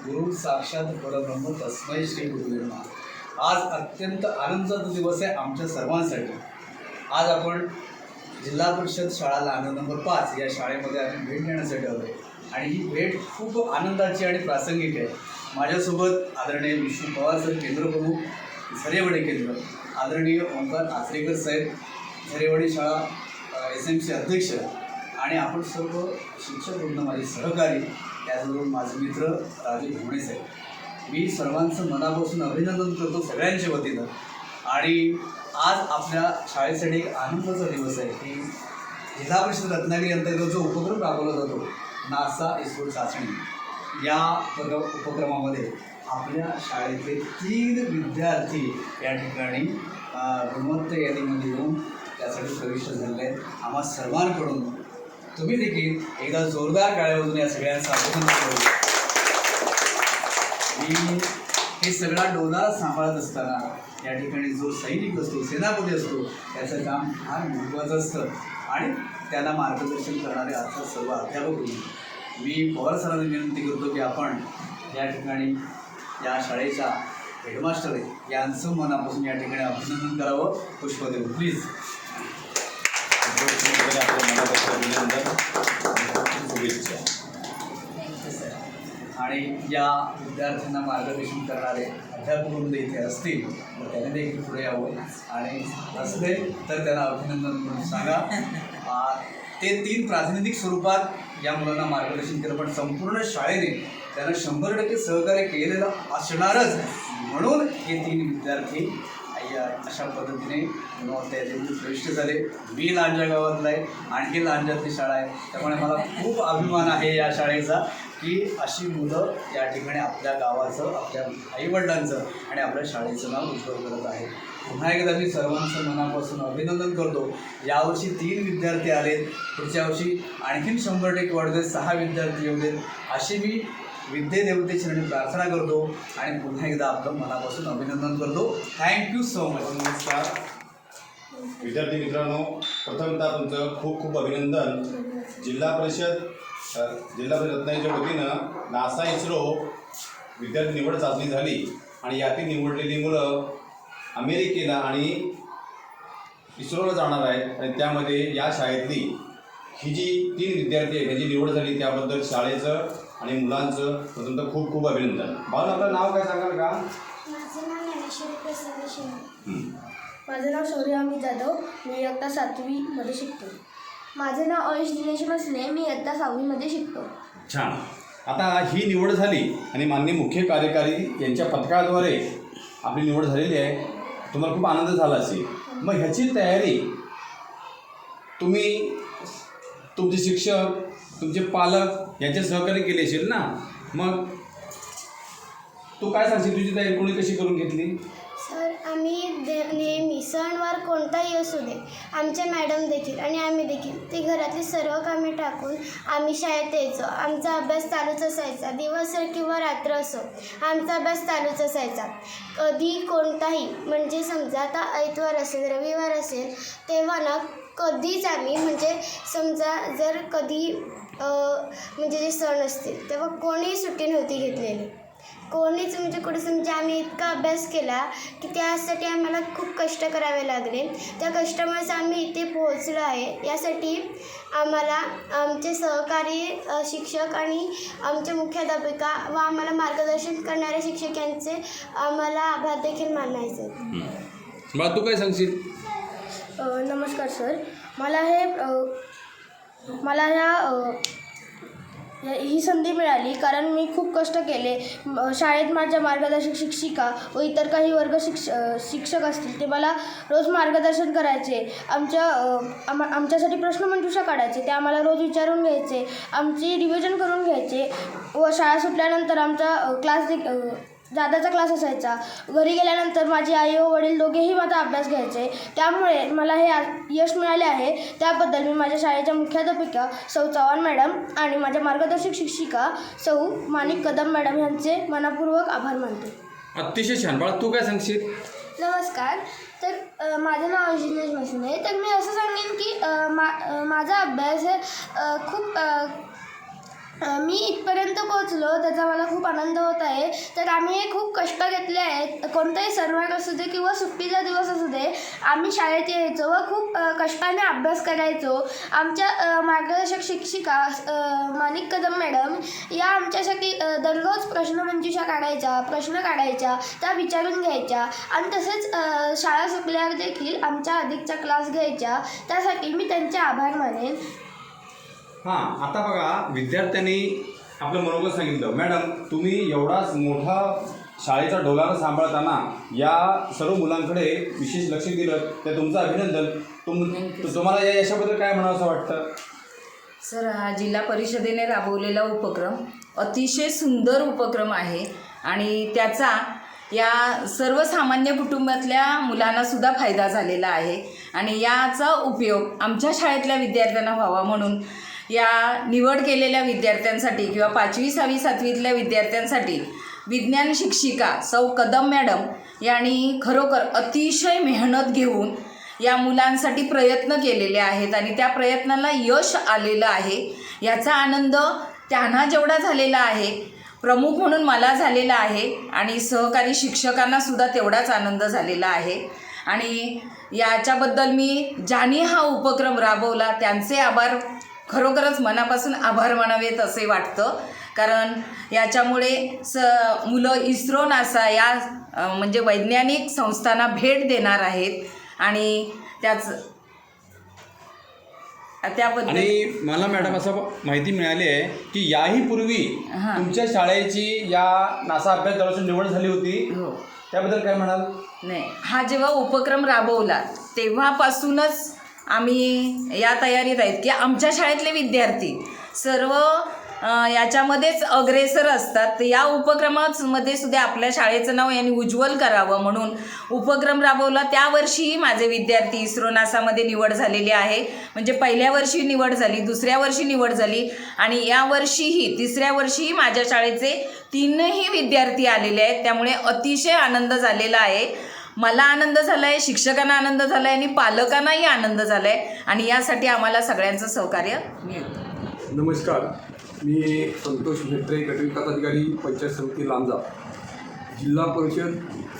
गुरु साक्षात परब्रह्म तस्मै श्री गुरुदेव आज अत्यंत आनंदाचा दिवस आहे आमच्या सर्वांसाठी. आज आपण जिल्हा परिषद शाळा लहान नंबर पाच या शाळेमध्ये आम्ही भेट देण्यासाठी आलो आहे. आणि ही भेट खूप आनंदाची आणि प्रासंगिक आहे. माझ्यासोबत आदरणीय विष्णू पवार सर केंद्र प्रमुख केंद्र आदरणीय ओंकार आचरेकर साहेब झरेवडे शाळा एस एम सी अध्यक्ष आणि आपण सर्व शिक्षक वृंद माझे सहकारी त्याचबरोबर माझे मित्र राजे घोणे साहेब मी सर्वांचं मनापासून अभिनंदन करतो सगळ्यांच्या वतीनं. आणि आज आपल्या शाळेसाठी एक आनंदाचा दिवस आहे. की जिल्हा परिषद रत्नागिरी अंतर्गत जो उपक्रम राबवला जातो. नासा इस्रो चाचणी. या उपक्र उपक्रमामध्ये आपल्या शाळेतले तीन विद्यार्थी या ठिकाणी गुणवत्ता यादीमध्ये येऊन त्यासाठी प्रविष्ट झालेले आहेत. आम्हा सर्वांकडून तुम्ही देखील एकदा जोरदार टाळ्यावरून या सगळ्यांचं अभिनंदन करू. मी हे सगळा डोला सांभाळत असताना या ठिकाणी जो सैनिक असतो सेनापती असतो त्याचं काम फार महत्त्वाचं असतं. आणि त्याला मार्गदर्शन करणारे अर्थात सर्व अध्यापक होईल मी पवार सरांना विनंती करतो की आपण या ठिकाणी या शाळेच्या हेडमास्टर यांचं मनापासून या ठिकाणी अभिनंदन करावं. पुष्प देऊ प्लीज आणि या विद्यार्थ्यांना मार्गदर्शन करणारे अध्यापक वृंद इथे असतील तर त्याने देखील पुढे यावं. आणि असले तर त्यांना अभिनंदन म्हणून सांगा. ते तीन प्रातिनिधिक स्वरूपात या मुलांना मार्गदर्शन केलं पण संपूर्ण शाळेने त्यांना शंभर टक्के सहकार्य केलेलं असणारच म्हणून हे तीन विद्यार्थी या अशा पद्धतीने गुणवत्ता यादीमध्ये प्रविष्ट झाले. मी लांजा गावातला आहे आणखी लांजातली शाळा आहे. त्यामुळे मला खूप अभिमान आहे या शाळेचा की अशी मुलं या ठिकाणी आपल्या गावाचं आपल्या आईवडिलांचं आणि आपल्या शाळेचं नाव उज्ज्वल करत आहे. पुन्हा एकदा मी सर्वांचं मनापासून अभिनंदन करतो. यावर्षी तीन विद्यार्थी आलेत. पुढच्या वर्षी आणखीन शंभर टक्के वाढते सहा विद्यार्थी येऊ देत अशी मी विद्येदेवतेची प्रार्थना करतो आणि पुन्हा एकदा आपलं मनापासून अभिनंदन करतो. थँक्यू सो मच नमस्कार. विद्यार्थी मित्रांनो प्रथमतः तुमचं खूप खूप अभिनंदन. जिल्हा परिषद जिल्हा परिषद रत्नागिरीच्या वतीनं नासा इस्रो विद्यार्थी निवड चाचणी झाली आणि यातील निवडलेली मुलं अमेरिकेला आणि इस्रोला जाणार आहेत आणि त्यामध्ये या शाळेतली ही जी तीन विद्यार्थी आहेत त्यांची निवड झाली त्याबद्दल शाळेचं आणि मुलांचं प्रथमतः खूप खूप अभिनंदन. भाऊ आपलं नाव काय सांगाल का? माझं नाव ज्ञानेश्वरी प्रसाद शिंदे. माझं नाव शौर्य अमित जाधव. मी इयत्ता सातवीमध्ये शिकतो. माझं नाव अयश दिनेश मसले मी इयत्ता सहावीमध्ये शिकतो. छान. आता ही निवड झाली आणि माननीय मुख्य कार्यकारी यांच्या पथकाद्वारे आपली निवड झालेली आहे. तुम्हाला खूप आनंद झाला असेल. मग ह्याची तयारी तुम्ही तुमचे शिक्षक तुमचे पालक यांचे सहकार्य केले असेल ना? मग तू काय सांगशील? तुझी तयारी कोणी कशी करून घेतली? सर आम्ही दे नेहमी सणवार कोणताही असू दे आमच्या मॅडम देखील आणि आम्ही देखील ते घरातली सर्व कामे टाकून आम्ही शाळेत यायचो. आमचा अभ्यास चालूच असायचा. दिवस किंवा रात्र असो आमचा अभ्यास चालूच असायचा. कधी कोणताही म्हणजे समजा आता ऐतवार असेल रविवार असेल तेव्हा ना कधीच आम्ही म्हणजे समजा जर कधी म्हणजे जे सण असतील तेव्हा कोणीही सुट्टी नव्हती घेतलेली. कोणीच म्हणजे कुठे समजा आम्ही इतका अभ्यास केला की त्यासाठी आम्हाला खूप कष्ट करावे लागले. त्या कष्टामुळेच आम्ही इथे पोहोचलो आहे. यासाठी आम्हाला आमचे सहकारी शिक्षक आणि आमचे मुख्याध्यापिका व आम्हाला मार्गदर्शन करणारे शिक्षक यांचे आम्हाला आभार देखील मानायचे आहेत. मला तू काय सांगशील? नमस्कार सर. मला हे मला ह्या ही संधी मिळाली कारण मी खूप कष्ट केले. शाळेत माझ्या मार्गदर्शक शिक्षिका व इतर काही वर्ग शिक्ष शिक्षक असतील ते मला रोज मार्गदर्शन करायचे. आमच्या आम आमच्यासाठी प्रश्नमंजुषा काढायचे. ते आम्हाला रोज विचारून घ्यायचे. आमची रिव्हिजन करून घ्यायचे व शाळा सुटल्यानंतर आमचा क्लास क्लास दे अ, जादाचा क्लास असायचा. घरी गेल्यानंतर माझे आई व वडील दोघेही माझा अभ्यास घ्यायचे. त्यामुळे मला हे यश मिळाले आहे. त्याबद्दल मी माझ्या शाळेच्या मुख्याध्यापिका सौ चव्हाण मॅडम आणि माझ्या मार्गदर्शक शिक्षिका सौ माणिक कदम मॅडम यांचे मनापूर्वक आभार मानते. अतिशय छान. बाळा तू काय सांगशील? नमस्कार. तर माझं नाव अजिनेश मसने तर मी असं सांगेन की मा माझा अभ्यास हे खूप मी इथपर्यंत पोहोचलो त्याचा मला खूप आनंद होत आहे. तर आम्ही खूप कष्ट घेतले आहेत. कोणताही सणवार असू दे किंवा सुट्टीचा दिवस असू दे आम्ही शाळेत यायचो व खूप कष्टाने अभ्यास करायचो. आमच्या मार्गदर्शक शिक्षिका माणिक कदम मॅडम या आमच्यासाठी दररोज प्रश्नमंजुषा काढायच्या प्रश्न काढायच्या त्या विचारून घ्यायच्या. आणि तसेच शाळा सुटल्यावर देखील आमच्या अधिकचा क्लास घ्यायच्या. त्यासाठी मी त्यांचे आभार मानेन. हां आता बघा विद्यार्थ्यांनी आपलं मनोगत सांगितलं. मॅडम तुम्ही एवढाच मोठा शाळेचा डोलारा सांभाळताना या सर्व मुलांकडे विशेष लक्ष दिलं ते तुमचं अभिनंदन. तुम तुम्हाला या यशाबद्दल काय म्हणावं असं वाटतं? सर हा जिल्हा परिषदेने राबवलेला उपक्रम अतिशय सुंदर उपक्रम आहे आणि त्याचा या सर्वसामान्य कुटुंबातल्या मुलांना सुद्धा फायदा झालेला आहे आणि याचा उपयोग आमच्या शाळेतल्या विद्यार्थ्यांना व्हावा म्हणून या निवड केलेल्या विद्यार्थ्यांसाठी किंवा पाचवी सहावी सातवीतल्या विद्यार्थ्यांसाठी विज्ञान शिक्षिका सौ कदम मॅडम यांनी खरोखर अतिशय मेहनत घेऊन या मुलांसाठी प्रयत्न केलेले आहेत आणि त्या प्रयत्नाला यश आलेलं आहे. याचा आनंद त्यांना जेवढा झालेला आहे प्रमुख म्हणून मला झालेला आहे आणि सहकारी शिक्षकांना सुद्धा तेवढाच आनंद झालेला आहे. आणि याच्याबद्दल मी ज्यांनी हा उपक्रम राबवला त्यांचे आभार खरोखरच मनापासून आभार मानावेत असे वाटतं. कारण याच्यामुळे स मुलं इस्रो नासा या म्हणजे वैज्ञानिक संस्थांना भेट देणार आहेत. आणि त्याच त्याबद्दल आणि मला मॅडम असं माहिती मिळाली आहे की याही पूर्वी हां. तुमच्या शाळेची या नासा अभ्यास दलाची निवड झाली होती. हो. त्याबद्दल काय म्हणाल? नाही. हा जेव्हा उपक्रम राबवला तेव्हापासूनच आम्ही या तयारीत आहेत की आमच्या शाळेतले विद्यार्थी सर्व याच्यामध्येच अग्रेसर असतात. या उपक्रमामध्ये सुद्धा आपल्या शाळेचं नाव यांनी उज्ज्वल करावं म्हणून उपक्रम राबवला. त्या वर्षीही माझे विद्यार्थी इस्रो नासामध्ये निवड झालेली आहे. म्हणजे पहिल्या वर्षी निवड झाली दुसऱ्या वर्षी निवड झाली आणि या वर्षीही तिसऱ्या वर्षीही माझ्या शाळेचे तीनही विद्यार्थी आलेले आहेत. त्यामुळे अतिशय आनंद झालेला आहे. मला आनंद झाला आहे शिक्षकांना आनंद झाला आहे आणि पालकांनाही आनंद झाला आहे आणि यासाठी आम्हाला सगळ्यांचं सहकार्य मिळतं. नमस्कार. मी संतोष म्हेत्रे गटविकास अधिकारी पंचायत समिती लांजा. जिल्हा परिषद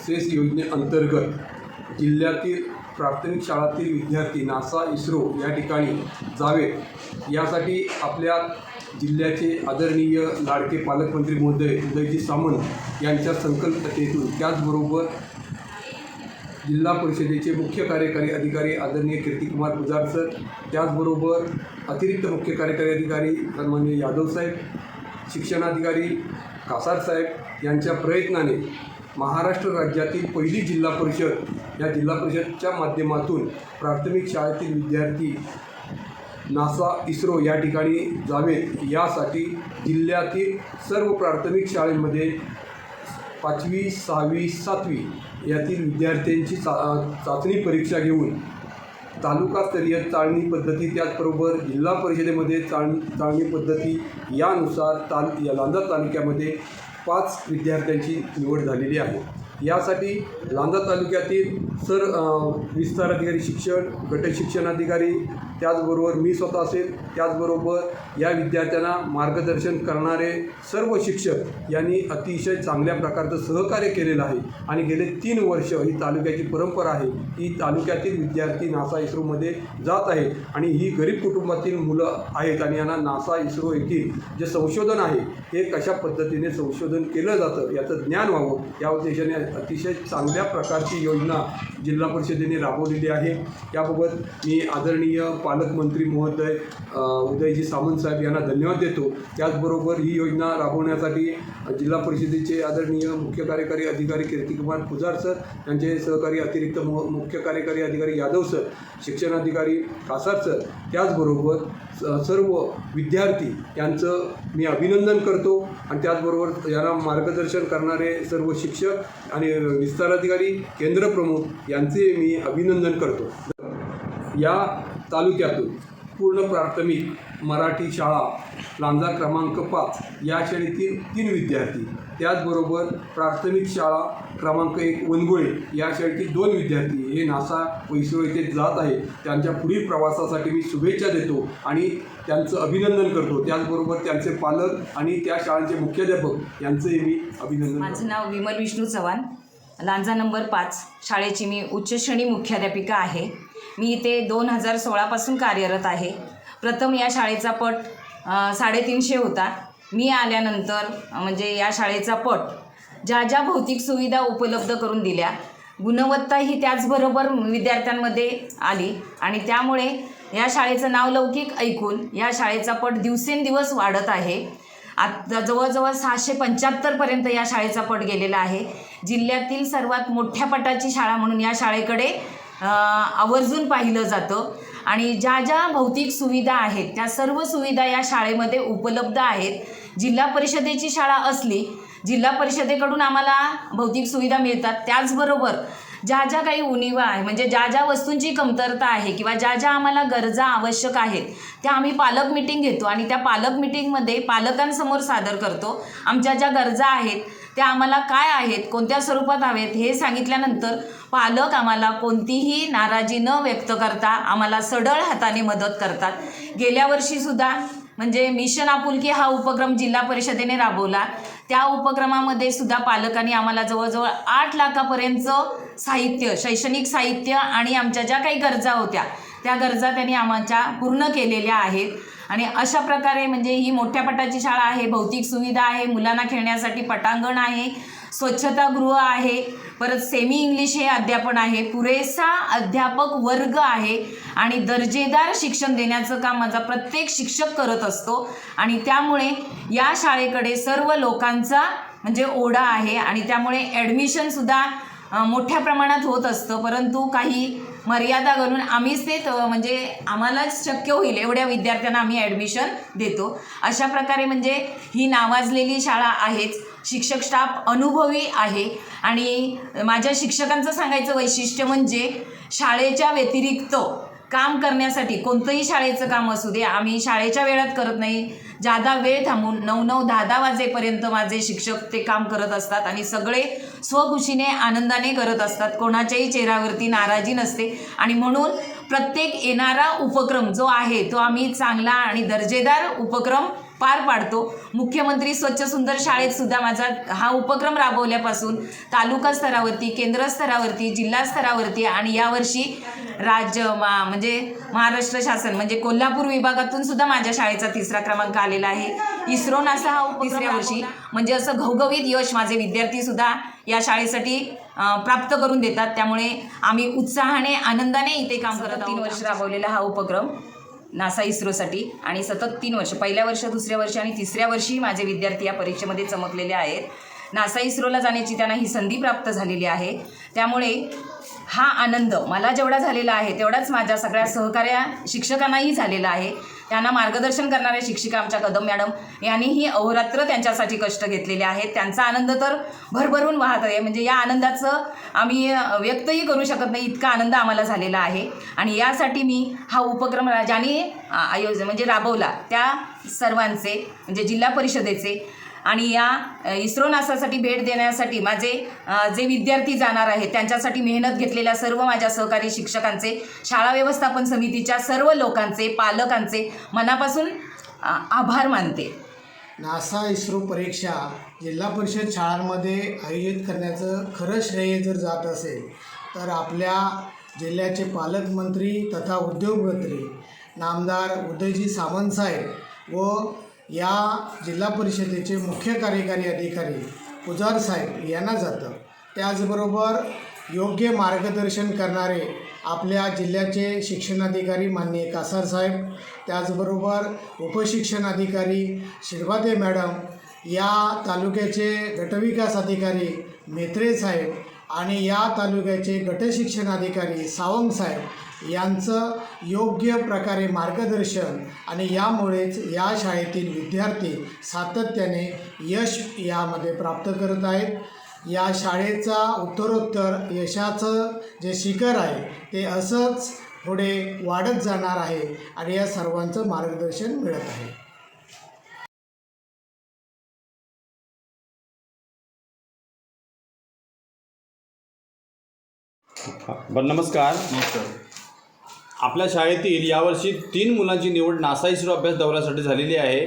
सेस योजनेअंतर्गत जिल्ह्यातील प्राथमिक शाळातील विद्यार्थी नासा इस्रो या ठिकाणी जावेत. यासाठी आपल्या जिल्ह्याचे आदरणीय लाडके पालकमंत्री महोदय उदयजी सामंत यांच्या संकल्पतेतून त्याचबरोबर जिल्हा परिषदेचे मुख्य कार्यकारी अधिकारी आदरणीय कीर्तिकुमार पुजार सर त्याचबरोबर अतिरिक्त मुख्य कार्यकारी अधिकारी सन्मान्य यादव साहेब शिक्षणाधिकारी कासार साहेब यांच्या प्रयत्नाने महाराष्ट्र राज्यातील पहिली जिल्हा परिषद या जिल्हा परिषदच्या माध्यमातून प्राथमिक शाळेतील विद्यार्थी नासा इस्रो या ठिकाणी जावेत यासाठी जिल्ह्यातील सर्व प्राथमिक शाळेमध्ये पाचवी सहावी सातवी यातील विद्यार्थ्यांची चा चाचणी परीक्षा घेऊन तालुकास्तरीय चाळणी पद्धती त्याचबरोबर जिल्हा परिषदेमध्ये चाळ चाळणी पद्धती यानुसार ताल या लांजा तालुक्यामध्ये पाच विद्यार्थ्यांची निवड झालेली आहे. यासाठी लांजा तालुक्यातील सर विस्तार अधिकारी शिक्षण गट शिक्षणाधिकारी त्याचबरोबर मी स्वतः असेल त्याचबरोबर या विद्यार्थ्यांना मार्गदर्शन करणारे सर्व शिक्षक यांनी अतिशय चांगल्या प्रकारचं सहकार्य केलेलं आहे. आणि गेले तीन वर्ष ही तालुक्याची परंपरा आहे. की तालुक्यातील विद्यार्थी नासा इस्रोमध्ये जात आहेत आणि ही गरीब कुटुंबातील मुलं आहेत आणि यांना नासा इस्रो येथील जे संशोधन आहे हे कशा पद्धतीने संशोधन केलं जातं याचं ज्ञान व्हावं या उद्देशाने अतिशय चांगल्या प्रकारची योजना जिल्हा परिषदेने राबवलेली आहे. याबाबत मी आदरणीय पालकमंत्री महोदय उदयजी सामंत साहेब यांना धन्यवाद देतो. त्याचबरोबर ही योजना राबवण्यासाठी जिल्हा परिषदेचे आदरणीय मुख्य कार्यकारी अधिकारी कीर्तिकुमार पुजार सर यांचे सहकारी अतिरिक्त मुख्य कार्यकारी अधिकारी यादव सर शिक्षणाधिकारी कासार सर त्याचबरोबर स- सर्व विद्यार्थी यांचं मी अभिनंदन करतो. आणि त्याचबरोबर यांना मार्गदर्शन करणारे सर्व शिक्षक आणि विस्ताराधिकारी केंद्रप्रमुख यांचे मी अभिनंदन करतो. या तालुक्यातून पूर्ण प्राथमिक मराठी शाळा लांजा क्रमांक पाच या शाळेतील तीन विद्यार्थी त्याचबरोबर प्राथमिक शाळा क्रमांक एक वनगुळे या शाळेतील दोन विद्यार्थी हे नासा व येथे जात आहे. त्यांच्या पुढील प्रवासासाठी मी शुभेच्छा देतो आणि त्यांचं अभिनंदन करतो. त्याचबरोबर त्यांचे पालक आणि त्या शाळांचे मुख्याध्यापक यांचंही मी अभिनंदन माझं नाव विमल विष्णू चव्हाण. लांजा नंबर पाच शाळेची मी उच्च श्रेणी मुख्याध्यापिका आहे. मी इथे दोन हजार सोळापासून कार्यरत आहे. प्रथम या शाळेचा पट साडेतीनशे होता. मी आल्यानंतर म्हणजे या शाळेचा पट ज्या ज्या भौतिक सुविधा उपलब्ध करून दिल्या गुणवत्ता ही त्याचबरोबर विद्यार्थ्यांमध्ये आली आणि त्यामुळे या शाळेचं नाव लौकिक ऐकून या शाळेचा पट दिवसेंदिवस वाढत आहे. आता जवळजवळ सहाशे पंच्याहत्तरपर्यंत या शाळेचा पट गेलेला आहे. जिल्ह्यातील सर्वात मोठ्या पटाची शाळा म्हणून या शाळेकडे आवर्जून पाहिलं जातं. आणि ज्या ज्या भौतिक सुविधा आहेत त्या सर्व सुविधा या शाळेमध्ये उपलब्ध आहेत. जिल्हा परिषदेची शाळा असली जिल्हा परिषदेकडून आम्हाला भौतिक सुविधा मिळतात. त्याचबरोबर ज्या ज्या काही उणिवा आहे म्हणजे ज्या ज्या वस्तूंची कमतरता आहे किंवा ज्या ज्या आम्हाला गरजा आवश्यक आहेत त्या आम्ही पालक मिटिंग घेतो. आणि त्या पालक मिटिंगमध्ये पालकांसमोर सादर करतो. आमच्या ज्या गरजा आहेत त्या आम्हाला काय आहेत कोणत्या स्वरूपात हवेत हे सांगितल्यानंतर पालक आम्हाला कोणतीही नाराजी न व्यक्त करता आम्हाला सढळ हाताने मदत करतात. गेल्या वर्षीसुद्धा म्हणजे मिशन आपुलकी हा उपक्रम जिल्हा परिषदेने राबवला. त्या उपक्रमामध्ये सुद्धा पालकांनी आम्हाला जवळजवळ आठ लाखापर्यंतचं साहित्य शैक्षणिक साहित्य आणि आमच्या ज्या काही गरजा होत्या त्या गरजा त्यांनी आमच्या पूर्ण केलेल्या आहेत. आणि अशा प्रकारे म्हणजे ही मोठ्या पटाची शाळा आहे भौतिक सुविधा आहे मुलांना खेळण्यासाठी पटांगण आहे स्वच्छतागृह आहे परत सेमी इंग्लिश हे अध्यापन आहे पुरेसा अध्यापक वर्ग आहे आणि दर्जेदार शिक्षण देण्याचं काम माझा प्रत्येक शिक्षक करत असतो. आणि त्यामुळे या शाळेकडे सर्व लोकांचा म्हणजे ओढा आहे आणि त्यामुळे ॲडमिशनसुद्धा मोठ्या प्रमाणात होत असतं परंतु काही मर्यादा घालून आम्हीच ते म्हणजे आम्हालाच शक्य होईल एवढ्या विद्यार्थ्यांना आम्ही ॲडमिशन देतो. अशा प्रकारे म्हणजे ही नावाजलेली शाळा आहेच. शिक्षक स्टाफ अनुभवी आहे. आणि माझ्या शिक्षकांचं सांगायचं वैशिष्ट्य म्हणजे शाळेच्या व्यतिरिक्त काम करण्यासाठी कोणतंही शाळेचं काम असू दे आम्ही शाळेच्या वेळात करत नाही. जादा वेळ थांबून नऊ नऊ दहा दहा वाजेपर्यंत माझे शिक्षक ते काम करत असतात आणि सगळे स्वखुशीने आनंदाने करत असतात. कोणाच्याही चेहऱ्यावरती नाराजी नसते. आणि म्हणून प्रत्येक येणारा उपक्रम जो आहे तो आम्ही चांगला आणि दर्जेदार उपक्रम पार पाडतो. मुख्यमंत्री स्वच्छ सुंदर शाळेत सुद्धा माझा हा उपक्रम राबवल्यापासून तालुका स्तरावरती केंद्र स्तरावरती जिल्हा स्तरावरती आणि यावर्षी राज्य मा म्हणजे महाराष्ट्र शासन म्हणजे कोल्हापूर विभागातून सुद्धा माझ्या शाळेचा तिसरा क्रमांक आलेला आहे. इस्रो नासा हा तिसऱ्या वर्षी. म्हणजे असं घवघवीत यश माझे विद्यार्थी सुद्धा या शाळेसाठी प्राप्त करून देतात. त्यामुळे आम्ही उत्साहाने आनंदाने इथे काम करत तीन वर्ष राबवलेला हा उपक्रम. नासा इस्रोसाठी आणि सतत तीन वर्ष पहिल्या वर्ष दुसऱ्या वर्षी आणि तिसऱ्या वर्षी माझे विद्यार्थी या परीक्षेमध्ये चमकलेले आहेत. नासा इस्रोला जाण्याची त्यांना ही संधी प्राप्त झालेली आहे. त्यामुळे हा आनंद मला जेवढा झालेला आहे तेवढाच माझ्या सगळ्या सहकार्या शिक्षकांनाही झालेला आहे. त्यांना मार्गदर्शन करणाऱ्या शिक्षिका आमच्या कदम मॅडम यांनीही अहोरात्र त्यांच्यासाठी कष्ट घेतलेले आहेत. त्यांचा आनंद तर भरभरून वाहत आहे. म्हणजे या आनंदाचं आम्ही व्यक्तही करू शकत नाही. इतका आनंद आम्हाला झालेला आहे. आणि यासाठी मी हा उपक्रम रा- ज्याने आयोजन म्हणजे राबवला त्या सर्वांचे म्हणजे जिल्हा परिषदेचे आणि या इस्रो नासासाठी भेट देण्यासाठी माझे जे विद्यार्थी जाणार आहेत त्यांच्यासाठी मेहनत घेतलेल्या सर्व माझ्या सहकारी शिक्षकांचे शाळा व्यवस्थापन समितीच्या सर्व लोकांचे पालकांचे मनापासून आभार मानते. नासा इस्रो परीक्षा जिल्हा परिषद शाळांमध्ये आयोजित करण्याचं खरं श्रेय जर जात असेल तर आपल्या जिल्ह्याचे पालकमंत्री तथा उद्योगमंत्री नामदार उदयजी सावंतसाहेब व या जिल्हा परिषदेचे मुख्य कार्यकारी अधिकारी पुजार साहेब यांना जातं. त्याचबरोबर योग्य मार्गदर्शन करणारे आपल्या जिल्ह्याचे शिक्षणाधिकारी माननीय कासार साहेब त्याचबरोबर उपशिक्षण अधिकारी शिरभाते मॅडम या तालुक्याचे गटविकास अधिकारी मेत्रे साहेब आणि या तालुक्याचे गटशिक्षण अधिकारी साहेब यांचं योग्य प्रकारे मार्गदर्शन आणि यामुळेच या शाळेतील विद्यार्थी सातत्याने यश यामध्ये प्राप्त करत आहेत. या शाळेचा उत्तरोत्तर यशाचं जे शिखर आहे ते असंच पुढे वाढत जाणार आहे आणि या सर्वांचं मार्गदर्शन मिळत आहे. बरं नमस्कार. नमस्कार. आपल्या शाळेतील यावर्षी तीन मुलांची निवड नासा इस्रो अभ्यास दौऱ्यासाठी झालेली आहे.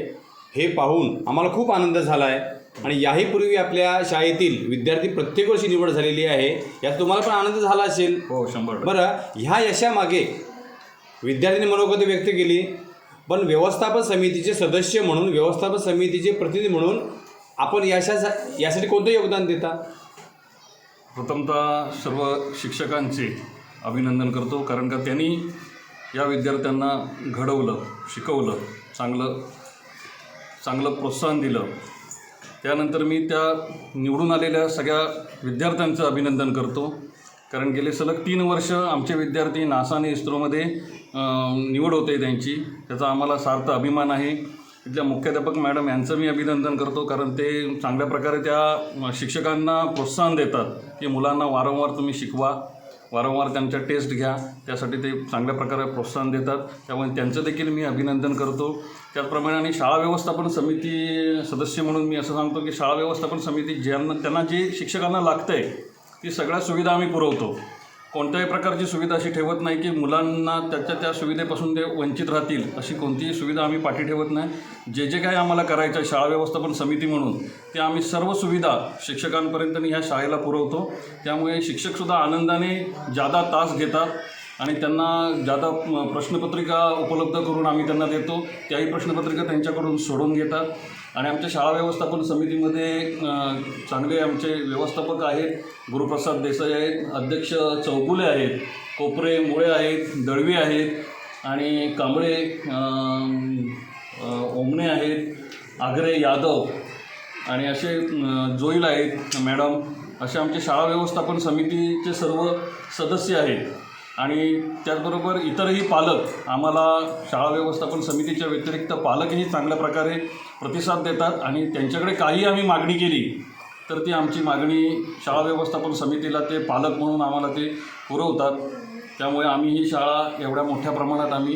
हे पाहून आम्हाला खूप आनंद झाला आहे आणि याही पूर्वी आपल्या शाळेतील विद्यार्थी प्रत्येक वर्षी निवड झालेली आहे. यात तुम्हाला पण आनंद झाला असेल. हो शंभर बरं ह्या यशामागे विद्यार्थ्यांनी मनोगत व्यक्त केली. पण व्यवस्थापन समितीचे सदस्य म्हणून व्यवस्थापन समितीचे प्रतिनिधी म्हणून आपण यशा यासाठी कोणतं योगदान देता? प्रथमतः सर्व शिक्षकांचे अभिनंदन करतो कारण का त्यांनी या विद्यार्थ्यांना घडवलं शिकवलं चांगलं चांगलं प्रोत्साहन दिलं. त्यानंतर मी त्या निवडून आलेल्या सगळ्या विद्यार्थ्यांचं अभिनंदन करतो. कारण गेले सलग तीन वर्ष आमचे विद्यार्थी नासा आणि इस्रोमध्ये निवड होते त्यांची. त्याचा आम्हाला सार्थ अभिमान आहे. इथल्या मुख्याध्यापक मॅडम यांचं मी अभिनंदन करतो कारण ते चांगल्या प्रकारे त्या शिक्षकांना प्रोत्साहन देतात की मुलांना वारंवार तुम्ही शिकवा. वारंवार त्यांच्या टेस्ट घ्या. त्यासाठी ते चांगल्या प्रकारे प्रोत्साहन देतात. त्यामुळे त्यांचं देखील मी अभिनंदन करतो. त्याचप्रमाणे आणि शाळा व्यवस्थापन समिती सदस्य म्हणून मी असं सांगतो की शाळा व्यवस्थापन समिती ज्यांना त्यांना जे शिक्षकांना लागतं आहे ती सगळ्या सुविधा आम्ही पुरवतो. कोणत्याही प्रकारची सुविधा अशी ठेवत नाही की मुलांना त्याच्या त्या सुविधेपासून ते वंचित राहतील अशी कोणतीही सुविधा आम्ही पाठी ठेवत नाही. जे जे काही आम्हाला करायचं आहे शाळा व्यवस्थापन समिती म्हणून ते आम्ही सर्व सुविधा शिक्षकांपर्यंत ह्या शाळेला पुरवतो. त्यामुळे शिक्षकसुद्धा आनंदाने जादा तास घेतात आणि त्यांना जादा प्रश्नपत्रिका उपलब्ध करून आम्ही त्यांना देतो त्याही प्रश्नपत्रिका त्यांच्याकडून सोडून घेतात. आणि आमच्या शाळा व्यवस्थापन समितीमध्ये चांगले आमचे व्यवस्थापक आहेत गुरुप्रसाद देसाई आहेत अध्यक्ष चौगुले आहेत कोपरे मुळे आहेत दळवी आहेत आणि कांबळे ओमणे आहेत आगरे यादव आणि असे जोईल आहेत मॅडम. असे आमचे शाळा व्यवस्थापन समितीचे सर्व सदस्य आहेत. आणि त्याचबरोबर इतरही पालक आम्हाला शाळा व्यवस्थापन समितीच्या व्यतिरिक्त पालकही चांगल्या प्रकारे प्रतिसाद देतात आणि त्यांच्याकडे काही आम्ही मागणी केली तर ती आमची मागणी शाळा व्यवस्थापन समितीला ते पालक म्हणून आम्हाला ते पुरवतात. त्यामुळे आम्ही ही शाळा एवढ्या मोठ्या प्रमाणात आम्ही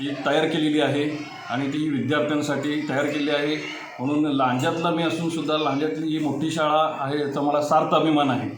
ही तयार केलेली आहे आणि ती विद्यार्थ्यांसाठी तयार केली आहे. म्हणून लांजातला मी असूनसुद्धा लांजातली ही मोठी शाळा आहे याचा मला सार्थ अभिमान आहे.